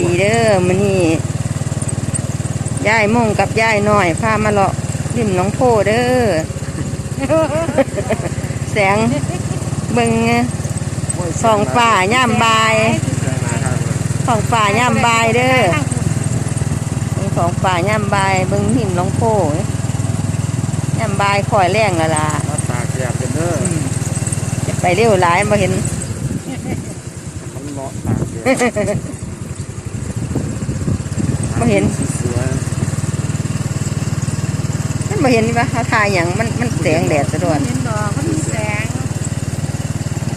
ดีเด้อมื้อนี้ยายม่งกับยายน้อยพามาเลาะริมหน้องโพเด้อ แสงเบิ่งส่องฟ้าย่ามบายส่องฟ้าย่ามบายเด้อเบิ่งส่องฟ้าย่ามบายเบิ่งริมหน้องโพย่ามบายคอยแรงและล่ะมาตากแดดเป็นเด้ออืมจะไปเร็วหลายมาเห็นมันเนาะตากแดดบ่ เห็นสวยมันมาเห็นว่าเขาทายอย่างมันมันแสงแดดสะดวนเห็นดอกมันมีแสง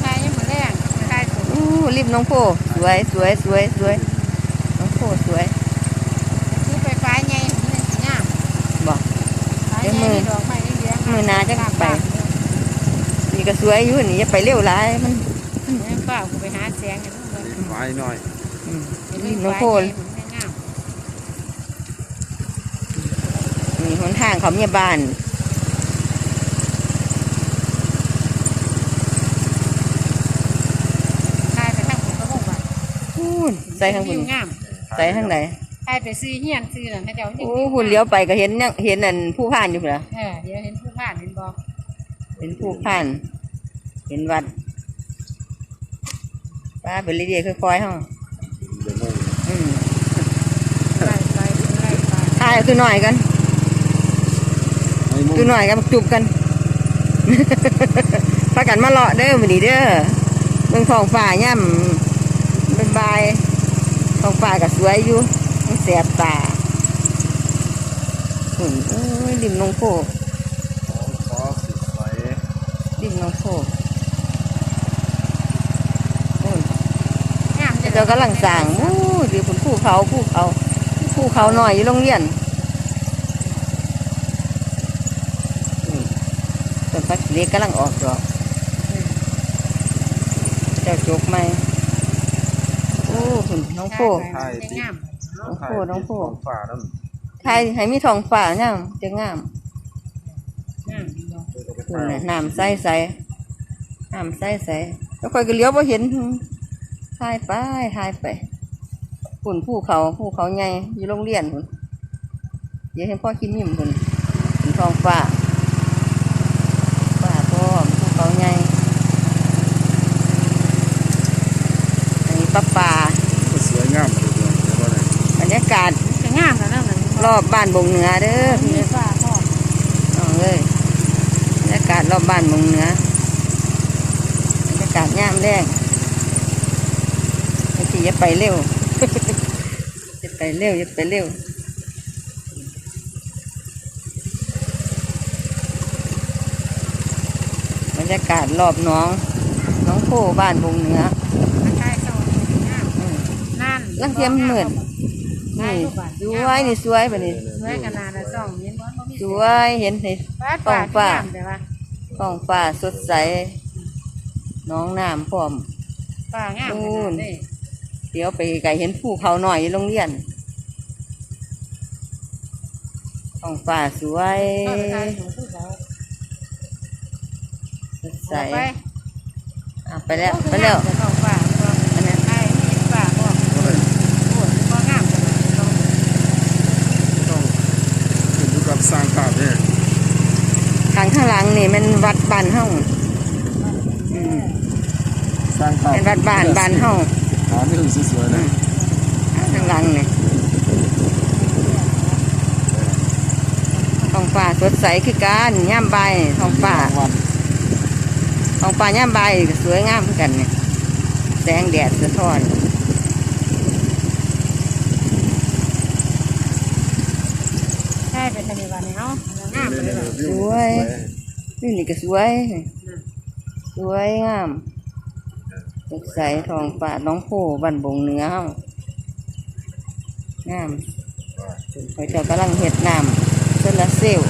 ทายยังมาแรงทายสูงอู้ริมหน้องโพสวยสวยสวยสวยหน้องโพสวยคือไฟฟ้าใหญ่มันสิงามบอกฟ้าใหญ่มีดอกไม้เลี้ยงมือหนาจะไปนี่ก็สวยอยู่นี่อย่าไปเร็วหลายมันแม่ป้ากูไปหาแสงกันนู่นเลยๆไฟหน่อยอืมเห็นริมหน้ฟ้าองโพ ใหญ่มั นงามนี่หนทางเขาเมียบ้านทายไปทางผมก็บอกว่าพูนใส่ข้างบวินวงามใส่ข้างไหนทายไปซื้อเฮียนซื้อนั่นให้เจ้าเห็นโอ้หุ่นเลี้ยวไปก็เห็นยังเห็นนั่นผู้ผ่านอยู่เหรอเออเดี๋ยวเห็นผู้ผ่านเห็นบอกเห็นผู้ผ่าน เห็นวัดป้าเป็นเรื่อยๆค่อยๆห้องเดี๋ยวโมงอืมไล่ไล่ไล่ไปถ่ายเอาตัวหน่อยกันไอ้โมง ตัวหน่อยกันจูบกันพากันมาเลาะเด้อมื้อนี้เด้อเบิ่งท้องฟ้าย่ำเป็นบายท้องฟ้าก็สวยอยู่มันแสบตาหุ่นโอ้ยริมน้องโคของขอสิสวยริมน้องโคโอ้ยงามเจ้ากำลังสั่งอู้ดีบนภูเขาภูเขาภูเขาหน่อยอยู่โรงเรียนนี่ ต้นพักเล็กกำลังออกดอกเจ้าจกไหมโอ้หุ่นน้องโคใช่งามน้องโพน้องโพของฝ่านั่นไทยให้มีทองฟ้าเนี่ยจะงามงามดีเนาะเดี๋ยวจะไปคุณตามน่ะน้ำใสใสน้ำใสใสแล้วค่อยก็เลี้ยวพอเห็นถ่ายไปถ่ายไปฝุ่นภูเขาภูเขาใหญ่อยู่โรงเรียนคุณเดี๋ยวเห็นพ่อคิดยิ้มคุณเห็นทองฟ้าฟ้าพ่อมภูเขาใหญ่อันนี้ป้าป่า สวยงามเลยเดี๋ยวเดี๋ยวอะไร บรรยา กาศจะงามแล้วนั่นน่ะรอบบ้านบงเหนือเด้อมีพี่ฟ้าพ่อน้องเอ้ยบรรยากาศรอบบ้านบงเหนือบรรยากาศย่ามแรงบางทีอย่าไปเร็วอย่าไปเร็วอย่าไปเร็วบรรยากาศรอบหน้องหน้องโพบ้านบงเหนือมันคล้ายเจ้าหน้าอืมนั่น ลังเทียมเหมือนได้ นี่รูปบัตรสวยนี่สวยแบบนี้สวยขนาดละสองเห็นบ่บ่มีสวยเห็นเห็นฟ้าฟ้าฟ้าแต่ว่าท้องฟ้าสดใสหน้องน้ำพร้อมฟ้างามขนาดนี้เดี๋ยวไปไกลเห็นภูเขาหน่อยอยู่โรงเรียนท้องฟ้าสวยเออทายสูงสุดแล้วสดใสไปอะไปแล้วไปแล้ว เดี๋ยท้องฟ้าก็ อันนั้น ไอ้มีฟ้าบ่ อะไร โอ้ยบ่งามจังเลยต้อง ต้องขึ้นอยู่กับ สร้างภาพเนี่ยทางข้างหลังนี่มันวัดบ้านเฮาอืมสร้างภาพเป็นวัดบ้านบ้านเฮาหาไม่ถึงสวยๆเลยข้างหลังนี่ท้องฟ้าสดใสคือการย่ามใบายท้องฟ้าวันท้องฟ้าย่ามใบายก็สวยงามคือกันเนี่ยแสงแดดสะท้อน ใช่เป็นทะเลวันนี้เนาะงามเลยล่ะสวยนี่นี่ก็สวย สวยงามตกใสทองฟ้าน้องโพบันบงเนื้อเฮางามคอยเจ้ากำลังเห็ดน้ำโซลาเซลล์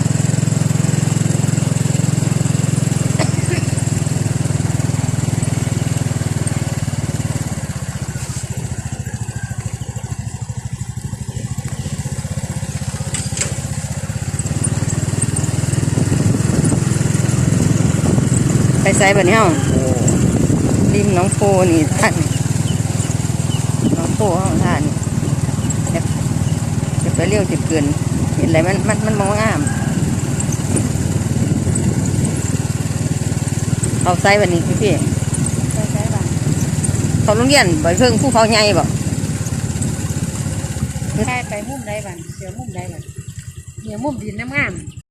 ไปใส่บัดนี้เฮาโอ้ริมหน้องโพนี่ท่านหน้องโพเฮาท่านไปเร็วสิเกิน เห็นอะไรมันมันมันมองงาม เอาไซวันนี้พี่พี่ใช่ใช่บ้างเขาโรงเรียนบ่อยเพิ่งผู้เขาใหญ่บ่ใช่ไปมุมใดบ้างเสือมุมใดบ้างเนี่ยมุมดินน้ำงาม